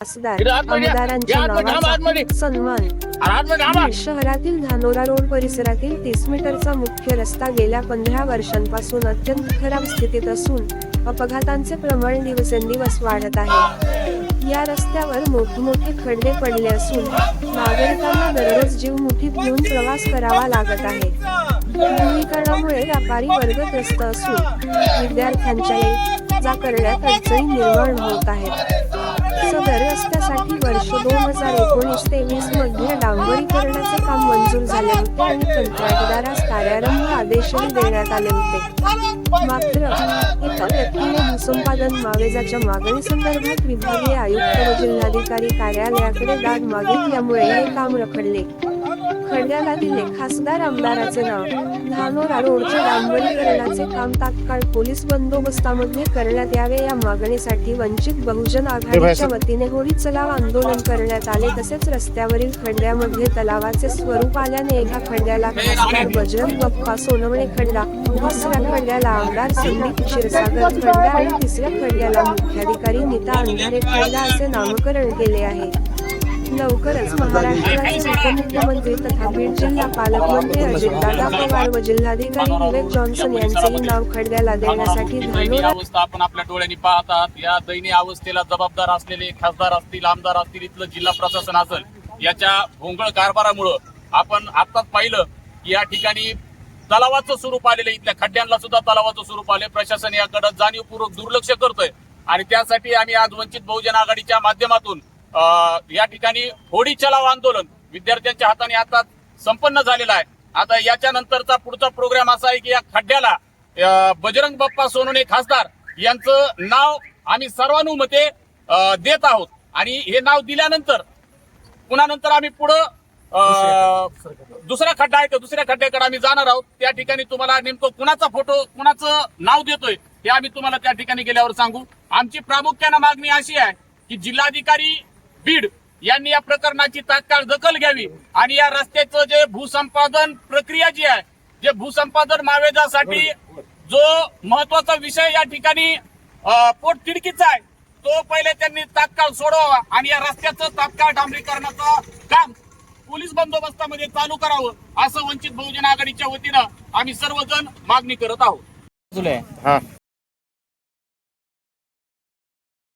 खासदार. आमदारांच्या. नावाचा सन्मान. शहरातील धानोरा रोड परिसरातील तीस मीटरचा मुख्य रस्ता गेल्या पंधरा वर्षांपासून अत्यंत खराब स्थितीत असून अपघातांचे प्रमाण दिवसेंदिवस वाढत आहे. या रस्त्यावर मोठमोठे खड्डे पडले असून नागरिकांना दररोज जीव मुठीत घेऊन प्रवास करावा लागत आहे. धुळीकणामुळे व्यापारी वर्ग त्रस्त असून विद्यार्थ्यांच्या ये जा करण्यात अडचणी निर्माण होत आहेत. सदर रस्त्यासाठी वर्ष दोन हजार एकोणीस तेवीसमध्ये डांबरीकरणाचे काम मंजूर झाले होते आणि कंत्राटदारास कार्यारंभ आदेशही देण्यात आले होते. मात्र एका व्यक्तीने भूसंपादन मावेजाच्या मागणी संदर्भात विभागीय आयुक्त व जिल्हाधिकारी कार्यालयाकडे दाद मागितल्यामुळे हे काम रखडले. खडग्याला दिले खासदार आमदाराचे नाव. धानोरा रोडच्या डांबरीकरणाचे काम तात्काळ पोलीस बंदोबस्तामध्ये करण्यात यावे या मागणीसाठी वंचित बहुजन आघाडीच्या वतीने होळी चलाव आंदोलन करण्यात आले. तसेच रस्त्यावरील खड्ड्यामध्ये तलावाचे स्वरूप आल्याने एका खड्ड्याला खासदार बजरंग बाप्पा सोनवणे खड्डा दुसऱ्या खड्ड्याला आमदार संदीप क्षीरसागर खड्डा आणि तिसऱ्या खड्ड्याला मुख्याधिकारी नीता अंधारे खड्डा असे नामकरण केले आहे. लवकरच महाराष्ट्राचे उपमुख्यमंत्री तथा बीड जिल्हा पालकमंत्री अजितदादा पवार व जिल्हाधिकारी विवेक जॉन्सन यांचेही नाव खडग्याला देण्यासाठी धानोरा अवस्था आपण आपल्या डोळ्यांनी पाहतात. या दयनीय अवस्थेला जबाबदार असलेले खासदार असतील आमदार असतील इथलं जिल्हा प्रशासन असेल याच्या भोंगळ कारभारामुळं आपण आताच पाहिलं की या ठिकाणी तलावाचं स्वरूप आलेलं इथल्या खड्ड्यांना सुद्धा तलावाचं स्वरूप आले प्रशासन याकडे जाणीवपूर्वक दुर्लक्ष करतोय. आणि त्यासाठी आम्ही आज वंचित बहुजन आघाडीच्या माध्यमातून या ठिकाणी होडी चलाव आंदोलन विद्यार्थ्यांच्या हाताने आता संपन्न झालेला आहे. आता याच्या नंतरचा पुढचा प्रोग्राम असा आहे की या खड्ड्याला बजरंग बाप्पा सोनोने खासदार यांचं नाव आम्ही सर्वानुमते देत आहोत. आणि हे नाव दिल्यानंतर पुन्हा नंतर आम्ही पुढं दुसरा खड्डा आहे तर दुसऱ्या खड्ड्याकडे आम्ही जाणार आहोत. त्या ठिकाणी तुम्हाला नेमकं कुणाचा फोटो कुणाचं नाव देतोय हे आम्ही तुम्हाला त्या ठिकाणी गेल्यावर सांगू. आमची प्रामुख्यानं मागणी अशी आहे की जिल्हाधिकारी बीड यांनी या प्रकरणाची तात्काळ दखल घ्यावी आणि या रस्त्याचं जे भूसंपादन प्रक्रिया जी आहे जे भूसंपादन मावेजासाठी जो महत्त्वाचा विषय या ठिकाणी अं, पोटतिडकीचा आहे तो पहिले त्यांनी तात्काळ सोडवावा आणि या रस्त्याचं तात्काळ डांबरीकरणाचं काम पोलीस बंदोबस्तामध्ये चालू करावं असं वंचित बहुजन आघाडीच्या वतीनं आम्ही सर्वजण मागणी करत आहोत. हा.